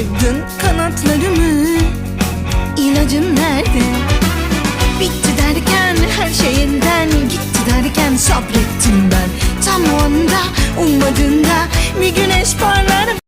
kırdın kanatlarımı. İlacın nerede? Bitti derken her şey gitti derken sabrettim ben. Tam o anda ummadığında bir güneş parlar.